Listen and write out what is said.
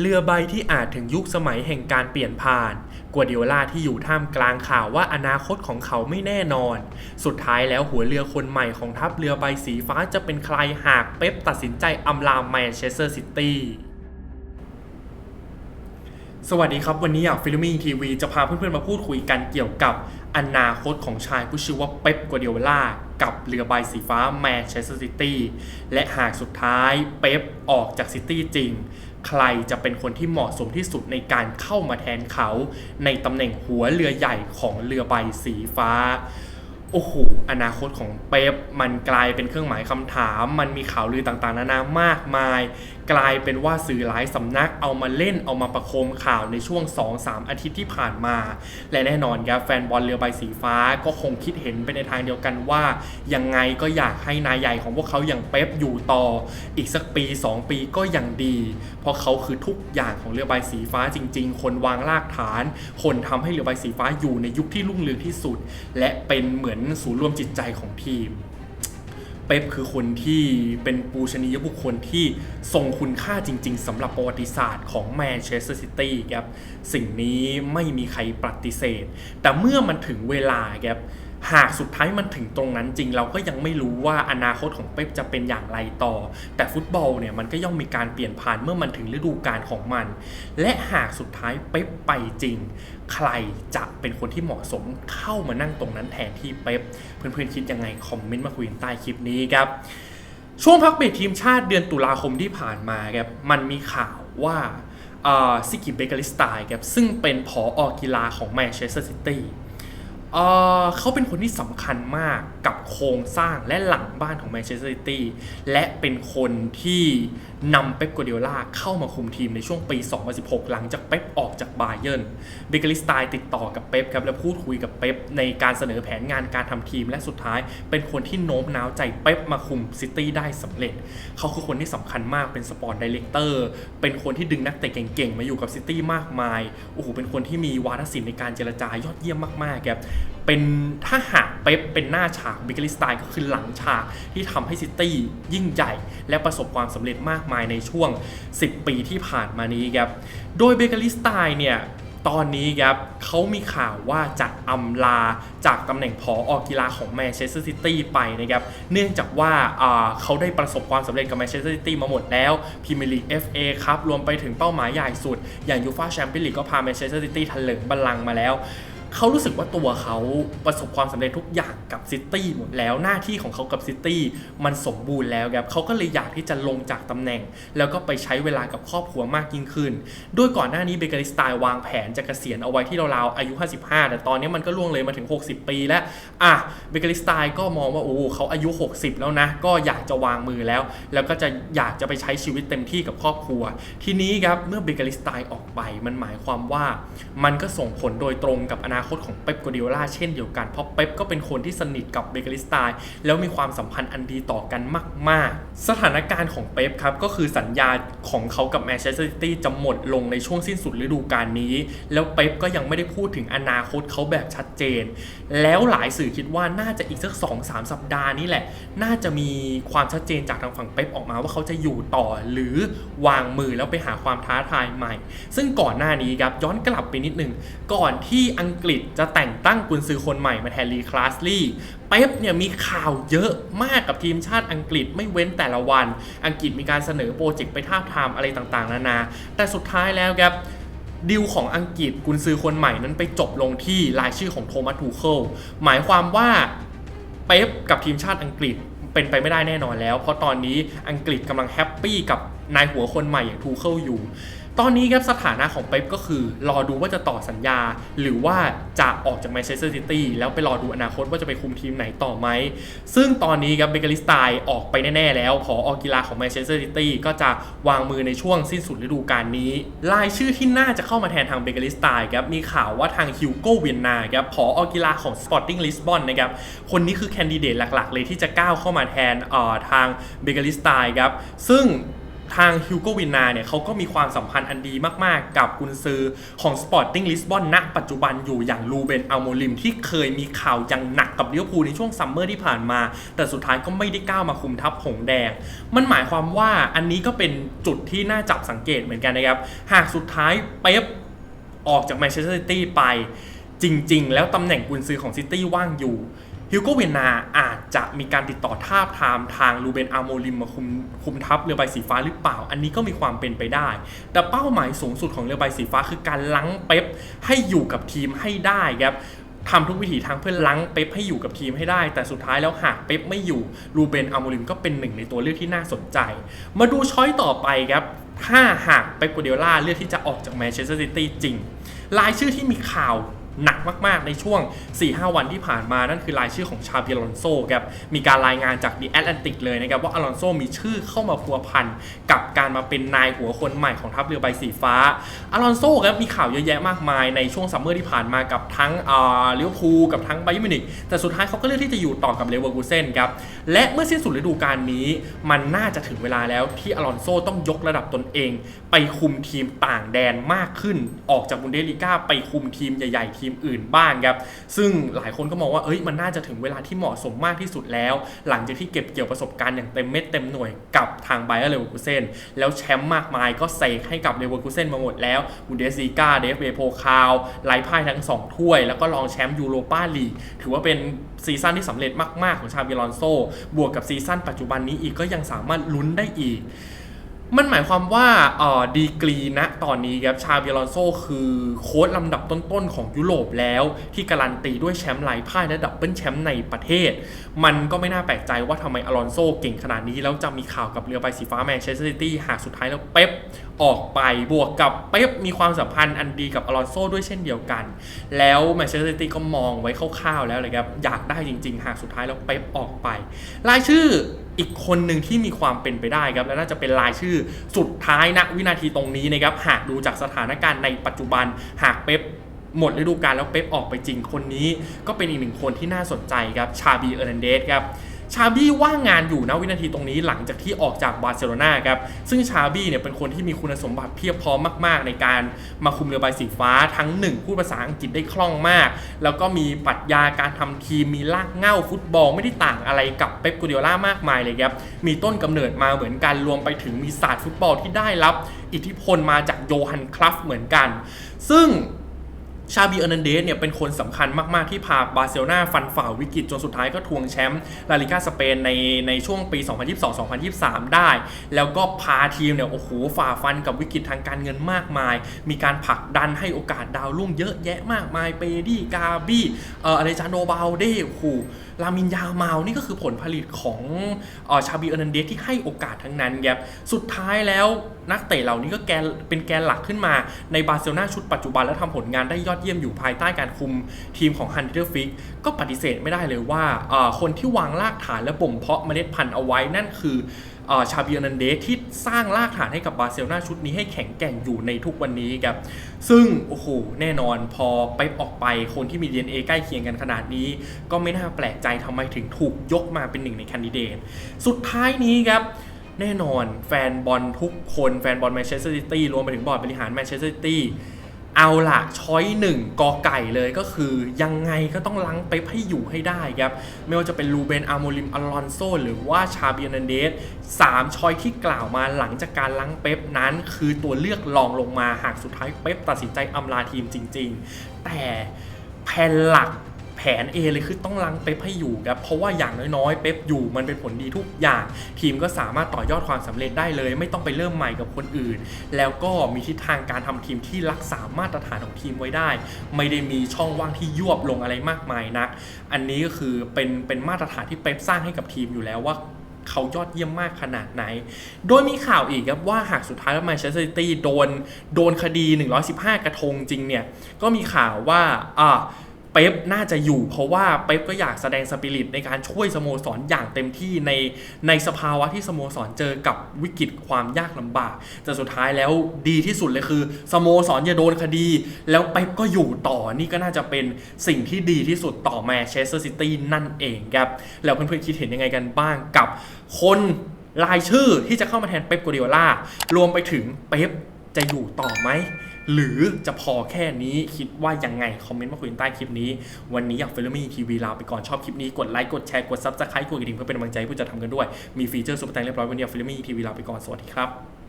เรือใบที่อาจถึงยุคสมัยแห่งการเปลี่ยนผ่าน กัวเดียล่าที่อยู่ท่ามกลางข่าวว่าอนาคตของเขาไม่แน่นอน สุดท้ายแล้วหัวเรือคนใหม่ของทัพเรือใบสีฟ้าจะเป็นใครหากเป๊ปตัดสินใจอำลาแมนเชสเตอร์ซิตี้สวัสดีครับ วันนี้อยากฟิลมิงทีวีจะพาเพื่อนๆมาพูดคุยกันเกี่ยวกับอนาคตของชายผู้ชื่อว่าเป๊ปกัวเดียล่ากับเรือใบสีฟ้าแมนเชสเตอร์ซิตี้และหากสุดท้ายเป๊ปออกจากซิตี้จริง ใครจะเป็นคนที่เหมาะสมที่สุดในการเข้ามาแทนเขา ในตำแหน่งหัวเรือใหญ่ของเรือใบสีฟ้า โอ้โหอนาคตของเป๊ปมันกลายเป็นเครื่องหมายคำถาม มันมีข่าวลือต่างๆ นานามากมาย กลายเป็นว่าสื่อหลายสำนักเอามาเล่นเอามาประโคมข่าวในช่วง 2-3 อาทิตย์ที่ผ่านมา และแน่นอนครับแฟนบอลเรือใบสีฟ้าก็คงคิดเห็นไปในทางเดียวกันว่า ยังไงก็อยากให้นายใหญ่ของพวกเขาอย่างเป๊ปอยู่ต่อ อีกสักปี 2 ปีก็ยังดี เพราะเขาคือทุกอย่างของเรือใบสีฟ้าจริง ๆ คนวางรากฐาน คนทำให้เรือใบสีฟ้าอยู่ในยุคที่รุ่งเรืองที่สุด และเป็นเหมือนศูนย์รวมจิตใจของทีม เป๊ปคือคนที่เป็นปูชนียบุคคลที่ทรงคุณค่าจริง ๆสำหรับประวัติศาสตร์ของแมนเชสเตอร์ซิตี้ครับสิ่งนี้ไม่มีใครปฏิเสธ แต่เมื่อมันถึงเวลาครับ หากสุดท้ายมันถึงตรงนั้นจริง เราก็ยังไม่รู้ว่าอนาคตของเป๊ปจะเป็นอย่างไรต่อ แต่ฟุตบอลเนี่ยมันก็ย่อมมีการเปลี่ยนผ่านเมื่อมันถึงฤดูกาลของมัน และหากสุดท้ายเป๊ปไปจริง ใครจะเป็นคนที่เหมาะสมเข้ามานั่งตรงนั้นแทนที่เป๊ปเพื่อนๆคิดยังไงคอมเมนต์มาคุยกันใต้คลิปนี้ครับช่วงพักเบรกทีมชาติเดือนตุลาคมที่ผ่านมาครับมันมีข่าวว่าซิกิเบเกอริสไตน์ครับซึ่งเป็นผออกีฬาของแมนเชสเตอร์ซิตี้ เขาเป็นคนที่สำคัญมากกับโครงสร้างและหลังบ้านของแมนเชสเตอร์ซิตี้และเป็นคนที่ นำเป๊ปกัวเดียล่าเข้ามาคุมทีมในช่วงปี 2016 หลังจากเป๊ปออกจากบาเยิร์นเบเกอริสไตน์ติดต่อกับเป๊ปครับและพูดคุยกับเป๊ปในการเสนอแผนงานการทำทีมและสุดท้าย เป็นคนที่โน้มน้าวใจเป๊ปมาคุมซิตี้ได้สำเร็จ เขาคือคนที่สำคัญมากเป็นสปอร์ตดีเลกเตอร์เป็นคนที่ดึงนักเตะเก่งๆ มาอยู่กับซิตี้มากมายโอ้โหเป็นคนที่มีวาทศิลป์ในการเจรจายอดเยี่ยมมากๆครับเป็นถ้าหากเป๊ปเป็นหน้าฉากบิกลิสไตน์ก็คือหลังฉากที่ทำให้ซิตี้ยิ่งใหญ่ และประสบความสำเร็จมากมายในช่วง 10 ปีที่ผ่านมานี้ครับ โดยเบเกอริสไตน์เนี่ยตอนนี้ครับเขามีข่าวว่าจะอำลาจากตำแหน่งผออกีฬาของแมนเชสเตอร์ซิตี้ไปนะครับเนื่องจากว่าเขาได้ประสบความสำเร็จกับแมนเชสเตอร์ซิตี้มาหมดแล้วพรีเมียร์ลีก FA ครับรวมไปถึงเป้าหมายใหญ่สุด อย่างยูฟาแชมเปี้ยนลีกก็พาแมนเชสเตอร์ซิตี้ทันเหลิงบัลลังก์มาแล้ว เขารู้สึกว่าตัวเขาประสบความสำเร็จทุกอย่างกับซิตี้หมดแล้วหน้าที่ของเขากับซิตี้มันสมบูรณ์แล้วครับเขาก็เลยอยากที่จะลงจากตำแหน่ง แล้วก็ไปใช้เวลากับครอบครัวมากยิ่งขึ้นโดยก่อนหน้านี้เบเกอริสไตล์วางแผนจะเกษียณเอาไว้ที่ราวๆอายุ 55 แต่ตอนนี้มันก็ล่วงเลยมาถึง 60 ปีแล้วอะเบเกอริสไตล์ก็มองว่าโอ้เขาอายุ 60 แล้วนะ ก็อยากจะวางมือแล้ว แล้วก็จะอยากจะไปใช้ชีวิตเต็มที่กับครอบครัว ทีนี้ครับเมื่อเบเกอริสไตล์ออกไป มันหมายความว่ามันก็ส่งผลโดยตรงกับอนาาคตของเป๊ปกัวเดียล่าเช่นเดียวกัน เพราะเป๊ปก็เป็นคนที่สนิทกับเบเกอริสไตน์แล้วมีความสัมพันธ์อันดีต่อกันมาก ๆ สถานการณ์ของเป๊ปครับก็คือสัญญาของเขากับแมนเชสเตอร์ซิตี้จะหมดลงในช่วงสิ้นสุดฤดูกาลนี้ แล้วเป๊ปก็ยังไม่ได้พูดถึงอนาคตเขาแบบชัดเจน แล้วหลายสื่อคิดว่าน่าจะอีกสัก2-3สัปดาห์นี้แหละ น่าจะมีความชัดเจนจากทางฝั่งเป๊ปออกมาว่าเขาจะอยู่ต่อหรือวางมือแล้วไปหาความท้าทายใหม่ ซึ่งก่อนหน้านี้ครับย้อนกลับไปนิดหนึ่งก่อนที่อังกฤษจะแต่งตั้งกุนซือคนใหม่มาแทนลีคลาสลี่เป๊ปเนี่ยมีข่าวเยอะมากกับทีมชาติอังกฤษไม่เว้นแต่ละวัน อังกฤษมีการเสนอโปรเจกต์ไปท้าทามอะไรต่างๆ นานา แต่สุดท้ายแล้วครับดิวของอังกฤษกุนซือคนใหม่นั้นไปจบลงที่รายชื่อของโทมัสทูเคิลหมายความว่าเป๊ปกับทีมชาติอังกฤษเป็นไปไม่ได้แน่นอนแล้ว เพราะตอนนี้อังกฤษกำลังแฮปปี้กับนายหัวคนใหม่อย่างทูเคิลอยู่ ตอนนี้ครับสถานะของเป๊ปก็คือ รอดูว่าจะต่อสัญญา หรือว่าจะออกจากแมนเชสเตอร์ซิตี้แล้วไปรอดูอนาคตว่าจะไปคุมทีมไหนต่อไหม ซึ่งตอนนี้ครับเบเกอริสไตน์ออกไปแน่ ๆ แล้วพอออกกีฬาของแมนเชสเตอร์ซิตี้ก็จะวางมือในช่วงสิ้นสุดฤดูกาลนี้รายชื่อที่น่าจะเข้ามาแทนทางเบเกอริสไตน์ครับมีข่าวว่าทางฮิวโกเวียนนาครับพอออกกีฬาของ Sporting Lisbon นนะครับคนนี้คือแคนดิเดตหลักๆ เลยที่จะก้าวเข้ามาแทนเอ่อทางเบเกอริสไตน์ครับซึ่ง ทางฮิวโกวินาเนี่ยเขาก็มีความสัมพันธ์อันดีมาก ๆ กับกุนซือของสปอร์ติ้งลิสบอนณปัจจุบันอยู่อย่างลูเบนอัลโมลิมที่เคยมีข่าวอย่างหนักกับลิเวอร์พูลในช่วงซัมเมอร์ที่ผ่านมา แต่สุดท้ายก็ไม่ได้ก้าวมาคุมทัพหงแดง มันหมายความว่าอันนี้ก็เป็นจุดที่น่าจับสังเกตเหมือนกันนะครับ หากสุดท้ายเป๊ปออกจากแมนเชสเตอร์ซิตี้ไปจริง ๆ แล้วตำแหน่งกุนซือของซิตี้ว่างอยู่ ฮิวโกเวียนาอาจจะมีการติดต่อท่าทามทางลูเบนอาโมลิมมาคุมคุมทัพเรือใบสีฟ้าหรือเปล่า อันนี้ก็มีความเป็นไปได้ แต่เป้าหมายสูงสุดของเรือใบสีฟ้าคือการลังเป๊ปให้อยู่กับทีมให้ได้ครับทำทุกวิถีทางเพื่อลังเป๊ปให้อยู่กับทีมให้ได้ แต่สุดท้ายแล้วหากเป๊ปไม่อยู่ลูเบนอาโมลิมก็เป็นหนึ่งในตัวเลือกที่น่าสนใจ มาดูช้อยต่อไปครับถ้าหากเป๊ปกัวเดียล่าเลือกที่จะออกจากแมนเชสเตอร์ซิตี้จริงรายชื่อที่มีข่าว หนักมาก ๆ ในช่วง 4-5 วันที่ผ่านมานั่นคือรายชื่อของชาบิลอนโซครับมีการรายงานจากดีแอตแลนติกเลยนะครับว่าอลอนโซมีชื่อเข้ามาพัวพันกับการมาเป็นนายหัวคนใหม่ของทัพเรือใบสีฟ้าอลอนโซครับมีข่าวเยอะแยะมากมายในช่วงซัมเมอร์ที่ผ่านมากับทั้งอ่าลิเวอร์พูลกับทั้งไบรมินิกแต่สุดท้ายเขาก็เลือกที่จะอยู่ต่อกับเลเวอร์คูเซนครับและเมื่อสิ้นสุดฤดูกาลนี้ มันน่าจะถึงเวลาแล้วที่อลอนโซต้องยกระดับตนเอง ไปคุมทีมต่างแดนมากขึ้น ออกจากบุนเดสลีกาไปคุมทีมใหญ่ๆทีมอื่นบ้างครับ ซึ่งหลายคนก็มองว่าเอ้ยมันน่าจะถึงเวลาที่เหมาะสมมากที่สุดแล้ว หลังจากที่เก็บเกี่ยวประสบการณ์อย่างเต็มเม็ดเต็มหน่วยกับทางไบเออร์เลเวอร์คูเซนแล้วแชมป์มากมายก็เซกให้กับเลเวอร์คูเซนมาหมดแล้วบุนเดสลีกาเดฟเบโพคาวไล่พ่ายทั้ง 2 ถ้วย แล้วก็รองแชมป์ยูโรปาลีกถือว่าเป็นซีซั่นที่สำเร็จมาก ๆ ของชาบิลอนโซ บวกกับซีซั่นปัจจุบันนี้อีกก็ยังสามารถลุ้นได้อีก มันหมายความว่าเอ่อดีกรีนะตอนนี้ครับชาบิลอนโซคือโค้ชลำดับต้นๆของยุโรปแล้ว ที่การันตีด้วยแชมป์หลายพ่ายและดับเบิลแชมป์ในประเทศ มันก็ไม่น่าแปลกใจว่าทำไมอลอนโซเก่งขนาดนี้ แล้วจะมีข่าวกับเรือใบสีฟ้าแมนเชสเตอร์ซิตี้หากสุดท้ายแล้วเป๊ปออกไปบวกกับเป๊ปมีความสัมพันธ์อันดีกับอลอนโซด้วยเช่นเดียวกัน แล้วแมนเชสเตอร์ซิตี้ก็มองไว้คร่าวๆแล้วเลยครับอยากได้จริงๆ หากสุดท้ายแล้วเป๊ปออกไป รายชื่ออีกคนหนึ่งที่มีความเป็นไปได้ครับและน่าจะเป็นรายชื่อสุดท้ายณวินาทีตรงนี้นะครับหากดูจากสถานการณ์ในปัจจุบันหากเป๊ปหมดฤดูกาลแล้วเป๊ปออกไปจริงคนนี้ ก็เป็นอีกหนึ่งคนที่น่าสนใจครับชาบีเอร์นันเดสครับ ชาบี้ว่างงานอยู่ณวินาทีตรงนี้หลังจากที่ออกจากบาร์เซโลนาครับ ซึ่งชาบี้เนี่ยเป็นคนที่มีคุณสมบัติเพียบพร้อมมาก ๆ ในการมาคุมเรือใบสีฟ้าทั้งหนึ่งพูดภาษาอังกฤษได้คล่องมาก แล้วก็มีปรัชญาการทำทีมมีลากเง้าฟุตบอลไม่ได้ต่างอะไรกับเป๊ปกูเดียล่ามากมายเลยครับมีต้นกำเนิดมาเหมือนกันรวมไปถึงมีศาสตร์ฟุตบอลที่ได้รับ อิทธิพลมาจากโยฮันคลัฟเหมือนกัน ซึ่ง ชาบีเอร์นันเดสเนี่ยเป็นคนสำคัญมาก ๆ ที่พาบาร์เซโลนาฟันฝ่าวิกฤตจนสุดท้ายก็ทวงแชมป์ลาลิกาสเปนในในช่วงปี 2022-2023 ได้ แล้วก็พาทีมเนี่ยโอ้โหฝ่าฟันกับวิกฤตทางการเงินมากมาย มีการผลักดันให้โอกาสดาวรุ่งเยอะแยะมากมาย เปดี้กาบี้เอ่ออะไรจานโนบาลเด้โอ้โหลามินยาเมานี่ก็คือผลผลิตของออชาบีเอร์นันเดสที่ให้โอกาสทั้งนั้นครับสุดท้ายแล้วนักเตะเหล่านี้ก็แกนเป็นแกนหลักขึ้นมาในบาร์เซโลนาชุดปัจจุบันและทำผลงานได้ยอดเยี่ยมอยู่ภายใต้การคุมทีมของฮันเดอร์ฟิกก็ปฏิเสธไม่ได้เลยว่าคนที่วางรากฐานและบ่มเพาะเมล็ดพันธุ์เอาไว้นั่นคือชาบีเอร์นันเดสที่สร้างรากฐานให้กับบาร์เซโลนาชุดนี้ให้แข็งแกร่งอยู่ในทุกวันนี้ครับ ซึ่ง โอ้โห แน่นอนพอไปออกไปคนที่มี DNA ใกล้เคียงกันขนาดนี้ ก็ไม่น่าแปลกใจทำไมถึงถูกยกมาเป็นหนึ่งในแคนดิเดต สุดท้ายนี้ครับ แน่นอนแฟนบอลทุกคนแฟนบอลแมนเชสเตอร์ซิตี้รวมไปถึงบอร์ดบริหารแมนเชสเตอร์ซิตี้เอาละช้อยหนึ่งกอไก่เลยก็คือยังไงก็ต้องลังเป๊ปให้อยู่ให้ได้ครับ ไม่ว่าจะเป็นลูเบนอาโมลิมอลอนโซหรือว่าชาเบียนันเดสสามช้อยที่กล่าวมาหลังจากการลังเป๊ปนั้นคือตัวเลือกรองลงมาหากสุดท้ายเป๊ปตัดสินใจอำลาทีมจริง ๆ แต่แผนหลัก ผน A เลยคือต้องลังเป๊ปให้อยู่ครับเพราะว่าอย่างน้อยๆ เป๊ปอยู่มันเป็นผลดีทุกอย่าง ทีมก็สามารถต่อยอดความสำเร็จได้เลย ไม่ต้องไปเริ่มใหม่กับคนอื่น แล้วก็มีทิศทางการทำทีมที่รักษามาตรฐานของทีมไว้ได้ ไม่ได้มีช่องว่างที่ยวบลงอะไรมากมายนัก อันนี้ก็คือเป็นเป็นมาตรฐานที่เป๊ปสร้างให้กับทีมอยู่แล้วว่าเขายอดเยี่ยมมากขนาดไหน โดยมีข่าวอีกครับว่าหากสุดท้ายแล้วแมนเชสเตอร์ซิตี้โดนโดนคดี 115 กระทงจริงเนี่ย ก็มีข่าวว่าอ่า เป๊ปน่าจะอยู่เพราะว่าเป๊ปก็อยากแสดงสปิริตในการช่วยสโมสรอย่างเต็มที่ในในสภาวะที่สโมสรเจอกับวิกฤตความยากลำบากแต่สุดท้ายแล้วดีที่สุดเลยคือสโมสรอย่าโดนคดี แล้วเป๊ปก็อยู่ต่อนี่ก็น่าจะเป็นสิ่งที่ดีที่สุดต่อแมนเชสเตอร์ซิตี้นั่นเองครับ แล้วเพื่อนๆคิดเห็นยังไงกันบ้างกับคนรายชื่อที่จะเข้ามาแทนเป๊ปกัวเดียล่ารวมไปถึงเป๊ปจะอยู่ต่อไหม หรือจะพอแค่นี้คิดว่ายังไง คอมเมนต์มาคุยใต้คลิปนี้ วันนี้อยากฟิลมี่ทีวีลาไปก่อนชอบคลิปนี้ กดไลค์กดแชร์กดซับสไครต์กดกระดิ่งเพื่อเป็นกำลังใจให้ผู้จัดทำกันด้วยมีฟีเจอร์ซุปเปอร์แตงเรียบร้อยวันนี้อยากฟิลมี่ทีวีลาไปก่อนสวัสดีครับ